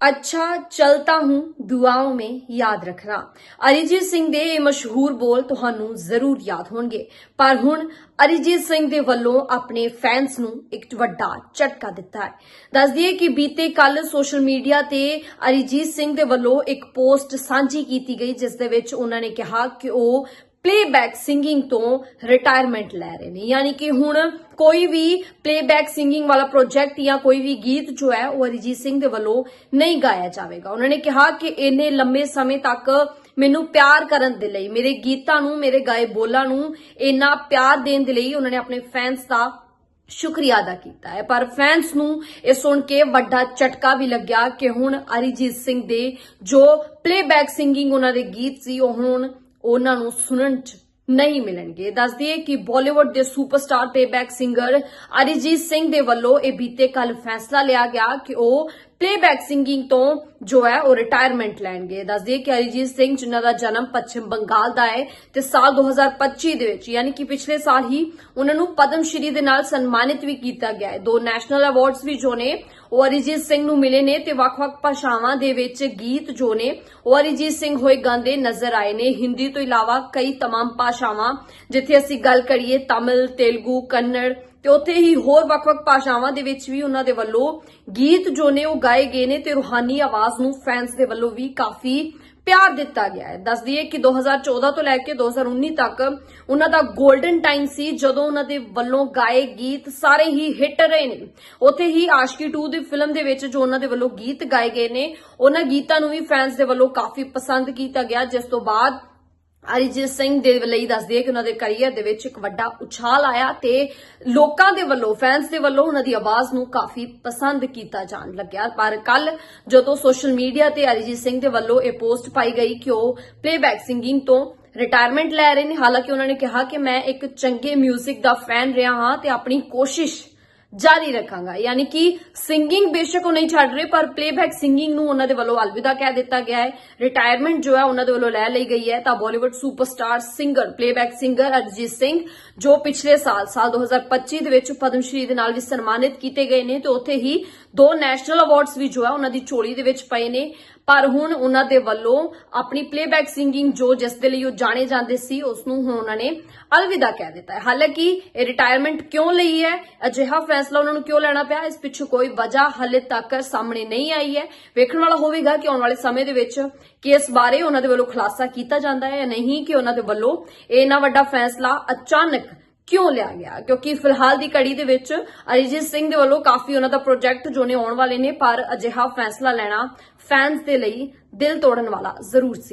ਅੱਛਾ, ਚਲਤਾ ਹੂੰ ਦੁਆਓ ਮੇ ਯਾਦ ਰੱਖਣਾ। ਅਰੀਜੀਤ ਸਿੰਘ ਦੇ ਇਹ ਮਸ਼ਹੂਰ ਬੋਲ ਤੁਹਾਨੂੰ ਜ਼ਰੂਰ ਯਾਦ ਹੋਣਗੇ। ਪਰ ਹੁਣ ਅਰੀਜੀਤ ਸਿੰਘ ਦੇ ਵੱਲੋਂ ਆਪਣੇ ਫੈਨਸ ਨੂੰ ਇੱਕ ਵੱਡਾ ਝਟਕਾ ਦਿੱਤਾ ਹੈ। ਦੱਸ ਦਈਏ ਕਿ ਬੀਤੇ ਕੱਲ ਸੋਸ਼ਲ ਮੀਡੀਆ ਤੇ ਅਰੀਜੀਤ ਸਿੰਘ ਦੇ ਵੱਲੋਂ ਇੱਕ ਪੋਸਟ ਸਾਂਝੀ ਕੀਤੀ ਗਈ, ਜਿਸ ਦੇ ਵਿੱਚ ਉਹਨਾਂ ਨੇ ਕਿਹਾ ਕਿ ਉਹ ਪਲੇਬੈਕ ਸਿੰਗਿੰਗ ਤੋਂ ਰਿਟਾਇਰਮੈਂਟ ਲੈ ਰਹੇ ਨੇ। ਯਾਨੀ ਕਿ ਹੁਣ ਕੋਈ ਵੀ ਪਲੇਬੈਕ ਸਿੰਗਿੰਗ ਵਾਲਾ ਪ੍ਰੋਜੈਕਟ ਜਾਂ ਕੋਈ ਵੀ ਗੀਤ ਜੋ ਹੈ ਉਹ ਅਰੀਜੀਤ ਸਿੰਘ ਦੇ ਵੱਲੋਂ ਨਹੀਂ ਗਾਇਆ ਜਾਵੇਗਾ। ਉਹਨਾਂ ਨੇ ਕਿਹਾ ਕਿ ਇੰਨੇ ਲੰਮੇ ਸਮੇਂ ਤੱਕ ਮੈਨੂੰ ਪਿਆਰ ਕਰਨ ਦੇ ਲਈ, ਮੇਰੇ ਗੀਤਾਂ ਨੂੰ, ਮੇਰੇ ਗਾਏ ਬੋਲਾਂ ਨੂੰ ਇੰਨਾ ਪਿਆਰ ਦੇਣ ਦੇ ਲਈ ਉਹਨਾਂ ਨੇ ਆਪਣੇ ਫੈਨਸ ਦਾ ਸ਼ੁਕਰੀਆ ਅਦਾ ਕੀਤਾ ਹੈ। ਪਰ ਫੈਨਸ ਨੂੰ ਇਹ ਸੁਣ ਕੇ ਵੱਡਾ ਝਟਕਾ ਵੀ ਲੱਗਿਆ ਕਿ ਹੁਣ ਅਰੀਜੀਤ ਸਿੰਘ ਦੇ ਜੋ ਪਲੇਬੈਕ ਸਿੰਗਿੰਗ ਉਹਨਾਂ ਦੇ ਗੀਤ ਸੀ, ਉਹ ਹੁਣ ਉਹਨਾਂ ਨੂੰ ਸੁਣਨ ਚ ਨਹੀਂ ਮਿਲਣਗੇ। ਦੱਸ ਦਈਏ ਕਿ ਬਾਲੀਵੁੱਡ ਦੇ superstar playback singer Arijit Singh ਦੇ ਵੱਲੋਂ ਇਹ ਬੀਤੇ ਕੱਲ ਫੈਸਲਾ ਲਿਆ ਗਿਆ ਕਿ ਉਹ ਪਲੇਬੈਕ ਸਿੰਗਿੰਗ ਤੋਂ ਜੋ ਹੈ ਉਹ ਰਿਟਾਇਰਮੈਂਟ ਲੈਣਗੇ ਦੱਸ ਦਈਏ ਕਿ ਅਰਿਜੀਤ ਸਿੰਘ ਜਿਨ੍ਹਾਂ ਦਾ ਜਨਮ ਪੱਛਮ ਬੰਗਾਲ ਦਾ ਹੈ ਤੇ ਸਾਲ 2025 ਦੇ ਵਿੱਚ ਯਾਨੀ ਕਿ ਪਿਛਲੇ ਸਾਲ ਹੀ ਉਹਨਾਂ ਨੂੰ ਪਦਮ ਸ਼੍ਰੀ ਦੇ ਨਾਲ ਸਨਮਾਨਿਤ ਵੀ ਕੀਤਾ ਗਿਆ ਹੈ ਦੋ ਨੈਸ਼ਨਲ ਅਵਾਰਡਸ ਵੀ ਜੋ ਨੇ ਉਹ ਅਰਿਜੀਤ ਸਿੰਘ ਨੂੰ ਮਿਲੇ ਨੇ ਤੇ ਵੱਖ-ਵੱਖ ਭਾਸ਼ਾਵਾਂ ਦੇ ਵਿੱਚ ਗੀਤ ਜੋ ਨੇ ਉਹ ਅਰਿਜੀਤ ਸਿੰਘ ਹੋਏ ਗਾਉਂਦੇ ਨਜ਼ਰ ਆਏ ਨੇ ਹਿੰਦੀ ਤੋਂ ਇਲਾਵਾ ਕਈ तमाम ਭਾਸ਼ਾਵਾਂ ਜਿੱਥੇ ਅਸੀਂ ਗੱਲ ਕਰੀਏ ਤਮਿਲ ਤੇਲਗੂ ਕੰਨੜ ਤੇ ਉੱਥੇ ਹੀ ਹੋਰ ਵੱਖ-ਵੱਖ ਭਾਸ਼ਾਵਾਂ ਦੇ ਵਿੱਚ ਵੀ ਉਹਨਾਂ ਦੇ ਵੱਲੋਂ ਗੀਤ ਜੋ ਨੇ ਉਹ ਗਾਏ ਗਏ ਨੇ ਤੇ ਰੂਹਾਨੀ ਆਵਾਜ਼ ਨੂੰ ਫੈਨਸ ਦੇ ਵੱਲੋਂ ਵੀ ਕਾਫੀ ਪਿਆਰ ਦਿੱਤਾ ਗਿਆ ਹੈ। ਦੱਸ ਦਈਏ ਕਿ 2014 ਤੋਂ ਲੈ ਕੇ 2019 ਤੱਕ ਉਹਨਾਂ ਦਾ 골ਡਨ ਟਾਈਮ ਸੀ ਜਦੋਂ ਉਹਨਾਂ ਦੇ ਵੱਲੋਂ ਗਾਏ ਗੀਤ ਸਾਰੇ ਹੀ ਹਿੱਟ ਰਹੇ ਨੇ। ਉੱਥੇ ਹੀ ਆਸ਼ਕੀ 2 ਦੀ ਫਿਲਮ ਦੇ ਵਿੱਚ ਜੋ ਉਹਨਾਂ ਦੇ ਵੱਲੋਂ ਗੀਤ ਗਾਏ ਗਏ ਨੇ, ਉਹਨਾਂ ਗੀਤਾਂ ਨੂੰ ਵੀ ਫੈਨਸ ਦੇ ਵੱਲੋਂ ਕਾਫੀ ਪਸੰਦ ਕੀਤਾ ਗਿਆ। ਜਿਸ ਤੋਂ ਬਾਅਦ ਅਰਿਜੀਤ ਸਿੰਘ ਦੇ ਲਈ ਦੱਸਦੀ ਹੈ ਕਿ ਉਹਨਾਂ ਦੇ ਕੈਰੀਅਰ ਦੇ ਵਿੱਚ ਇੱਕ ਵੱਡਾ ਉਛਾਲ ਆਇਆ ਤੇ ਲੋਕਾਂ ਦੇ ਵੱਲੋਂ ਫੈਨਸ ਦੇ ਵੱਲੋਂ ਉਹਨਾਂ ਦੀ ਆਵਾਜ਼ ਨੂੰ ਕਾਫੀ ਪਸੰਦ ਕੀਤਾ ਜਾਣ ਲੱਗਿਆ। ਪਰ ਕੱਲ ਜਦੋਂ ਸੋਸ਼ਲ ਮੀਡੀਆ ਤੇ ਅਰਿਜੀਤ ਸਿੰਘ ਦੇ ਵੱਲੋਂ ਇਹ ਪੋਸਟ ਪਾਈ ਗਈ ਕਿ ਉਹ ਪਲੇਬੈਕ ਸਿੰਗਿੰਗ ਤੋਂ ਰਿਟਾਇਰਮੈਂਟ ਲੈ ਰਹੇ ਨੇ, ਹਾਲਾਂਕਿ ਉਹਨਾਂ ਨੇ ਕਿਹਾ ਕਿ ਮੈਂ ਇੱਕ ਚੰਗੇ 뮤직 ਦਾ ਫੈਨ ਰਿਹਾ ਹਾਂ ਤੇ ਆਪਣੀ ਕੋਸ਼ਿਸ਼ ਜਾਰੀ ਰੱਖਾਂਗਾ। ਯਾਨੀ ਕਿ ਸਿੰਗਿੰਗ ਬੇਸ਼ੱਕ ਉਹ ਨਹੀਂ ਛੱਡ ਰਹੇ, ਪਰ ਪਲੇਬੈਕ ਸਿੰਗਿੰਗ ਨੂੰ ਉਹਨਾਂ ਦੇ ਵੱਲੋਂ ਅਲਵਿਦਾ ਕਹਿ ਦਿੱਤਾ ਗਿਆ ਹੈ। ਰਿਟਾਇਰਮੈਂਟ ਜੋ ਹੈ ਉਹਨਾਂ ਦੇ ਵੱਲੋਂ ਲੈ ਲਈ ਗਈ ਹੈ। ਤਾਂ Bollywood superstar singer playback singer Arijit Singh, ਜੋ ਪਿਛਲੇ ਸਾਲ ਸਾਲ 2025 ਦੇ ਵਿੱਚ ਪਦਮ ਸ਼੍ਰੀ ਦੇ ਨਾਲ ਵੀ ਸਨਮਾਨਿਤ ਕੀਤੇ ਗਏ ਨੇ, ਤੇ ਉੱਥੇ ਹੀ ਦੋ ਨੈਸ਼ਨਲ ਅਵਾਰਡਸ ਵੀ ਜੋ ਹੈ ਉਹਨਾਂ ਦੀ ਝੋਲੀ ਦੇ ਵਿੱਚ ਪਏ ਨੇ। ਪਰ ਹੁਣ ਉਹਨਾਂ ਦੇ ਵੱਲੋਂ ਆਪਣੀ ਪਲੇਬੈਕ ਸਿੰਗਿੰਗ ਜੋ ਜਿਸ ਦੇ ਲਈ ਉਹ ਜਾਣੇ ਜਾਂਦੇ ਸੀ, ਉਸ ਨੂੰ ਹੁਣ ਉਹਨਾਂ ਨੇ ਅਲਵਿਦਾ ਕਹਿ ਦਿੱਤਾ ਹੈ। ਹਾਲਾਂਕਿ ਇਹ ਰਿਟਾਇਰਮੈਂਟ ਕਿਉਂ ਲਈ ਹੈ? ਅਜਿਹਾ ਫੈਸਲਾ ਉਹਨਾਂ ਨੂੰ ਕਿਉਂ ਲੈਣਾ ਪਿਆ? ਇਸ ਪਿੱਛੇ ਕੋਈ ਵਜ੍ਹਾ ਹਾਲੇ ਤੱਕ ਸਾਹਮਣੇ ਨਹੀਂ ਆਈ ਹੈ। ਵੇਖਣ ਵਾਲਾ ਹੋਵੇਗਾ ਕਿ ਆਉਣ ਵਾਲੇ ਸਮੇਂ ਦੇ ਵਿੱਚ ਕਿ ਬਾਰੇ ਉਹਨਾਂ ਦੇ ਵੱਲੋਂ ਖੁਲਾਸਾ ਕੀਤਾ ਜਾਂਦਾ ਹੈ ਜਾਂ ਨਹੀਂ, ਕਿ ਉਹਨਾਂ ਦੇ ਵੱਲੋਂ ਇਹ ਇੰਨਾ ਵੱਡਾ ਫੈਸਲਾ ਅਚਾਨਕ ਕਿਉਂ ਲਿਆ ਗਿਆ? ਕਿਉਂਕਿ ਫਿਲਹਾਲ ਦੀ ਕੜੀ ਦੇ ਵਿੱਚ ਅਰਿਜੀਤ ਸਿੰਘ ਦੇ ਵੱਲੋਂ ਕਾਫੀ ਉਹਨਾਂ ਦਾ ਪ੍ਰੋਜੈਕਟ ਜੋ ਨੇ ਆਉਣ ਵਾਲੇ ਨੇ, ਪਰ ਅਜਿਹਾ ਫੈਸਲਾ ਲੈਣਾ ਫੈਨਸ ਦੇ ਲਈ ਦਿਲ ਤੋੜਨ ਵਾਲਾ ਜ਼ਰੂਰ ਸੀ।